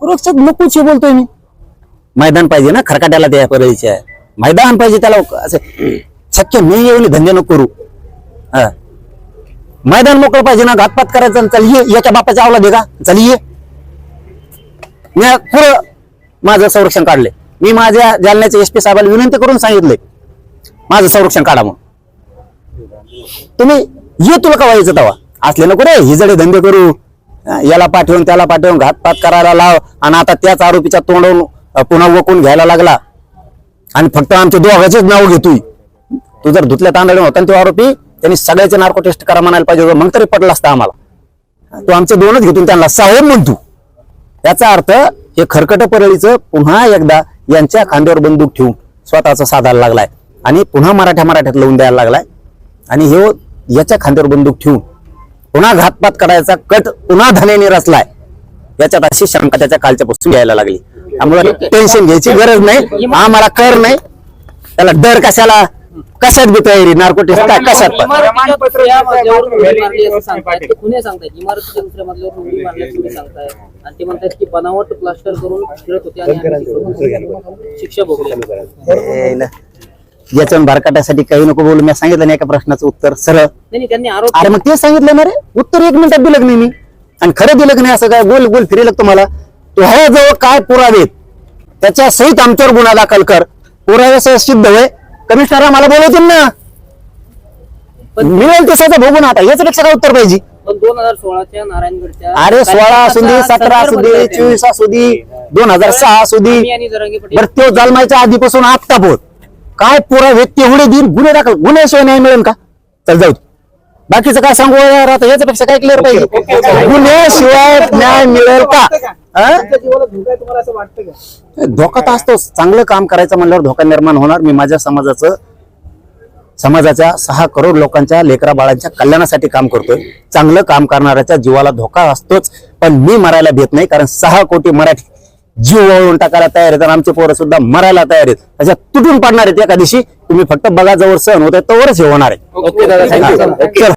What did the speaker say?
सुरक्षा नकोच बोलतोय मी. मैदान पाहिजे ना खरकाट्याला त्या परळीच्या मैदान पाहिजे त्याला असे शक्य मी येऊन धंदे नको करू. हा. मैदान मोकळं पाहिजे ना घातपात करायचं चल ये याच्या बापाच्या आवला दे का? चल ये. मी पुरं माझं संरक्षण काढले मी माझ्या जालन्याच्या एस पी साहेबाला विनंती करून सांगितले माझं संरक्षण काढा म्हणून. तुम्ही ये तुला का व्हायचं तवा? असले नको रे हिजडे धंदे करू. याला पाठवून त्याला पाठवून घातपात करायला लाव. आणि आता त्याच आरोपीच्या तोंडून पुन्हा वकून घ्यायला लागला. आणि फक्त आमच्या दोघांचेच नाव घेतोय. तू जर धुतल्या तांदळ होता तो आरोपी त्यांनी सगळ्याचे नार्को टेस्ट करा म्हणायला पाहिजे होतं, मग तरी पडला असता आम्हाला. तो आमचे दोनच घेतून त्यांना साहेब म्हणतो. याचा अर्थ हे खरकट परळीचं पुन्हा एकदा यांच्या खांद्यावर बंदूक ठेवून स्वतःचा साधायला लागलाय. आणि पुन्हा मराठ्या मराठ्यात लावून द्यायला लागलाय. आणि हे याच्या खांद्यावर बंदूक ठेवून पुन्हा घातपात करायचा कट पुन्हा धनेने रचलाय. याच्यात अशी शंका त्याच्या कालच्या पासून यायला लागली. त्यामुळे टेन्शन घ्यायची गरज नाही. आम्हाला कर नाही. त्याला डर कशाला? कशात बी तयारी? नार्कोटिक्स काय कशात बनावट प्लास्टर करून शिक्षा भोगली. याच्यावर भारकाटासाठी काही नको बोलू. मी सांगितलं नाही एका प्रश्नाचं उत्तर. सरळ. नाही नाही, त्यांनी आरोप अरे मग ते सांगितलं ना रे. उत्तर एक मिनिटात दिलं नाही मी? आणि खरं दिलं नाही असं काय? गोल गोल फिरेल तुम्हाला? जवळ काय पुरावेत? त्याच्या सहित आमच्यावर गुन्हा दाखल कर. पुरावे सह सिद्ध होय. कमिशनर मला बोलवतील ना. मिळेल तसं भोगून आता. याच पेक्षा काय उत्तर पाहिजे? पण दोन हजार सोळाच्या नारायणगडच्या अरे सोळा असू दे सतरा असू दे चोवीस असू दे दोन हजार सहा असू दे बरं तो जन्माच्या आधीपासून आत्ता पोत काय पुरावे तेवढे दिन गुन्हे दाखल गुन्ह्याशिवाय न्याय मिळेल का? चल जाऊ बाकीचं काय सांगू यार आता याच्यापेक्षा काय क्लिअर पाहिजे? गुन्ह्याशिवाय न्याय मिळेल का? धोका तर असतोच. चांगलं काम करायचं म्हणल्यावर धोका निर्माण होणार. मी माझ्या समाजाचं समाजाच्या सहा करोड लोकांच्या लेकरा बाळांच्या कल्याणासाठी काम करतोय. चांगलं काम करणाऱ्याच्या जीवाला धोका असतोच. पण मी मरायला भेट नाही कारण सहा कोटी मराठी जीव वळवून टाकायला तयार आहेत आणि आमचे पोरं सुद्धा मरायला तयार आहेत. त्याच्यात तुटून पडणार आहेत एका दिवशी. तुम्ही फक्त बघा जवळ सहन होत तोवरच हे होणार आहे. ओके दादा थँक्यू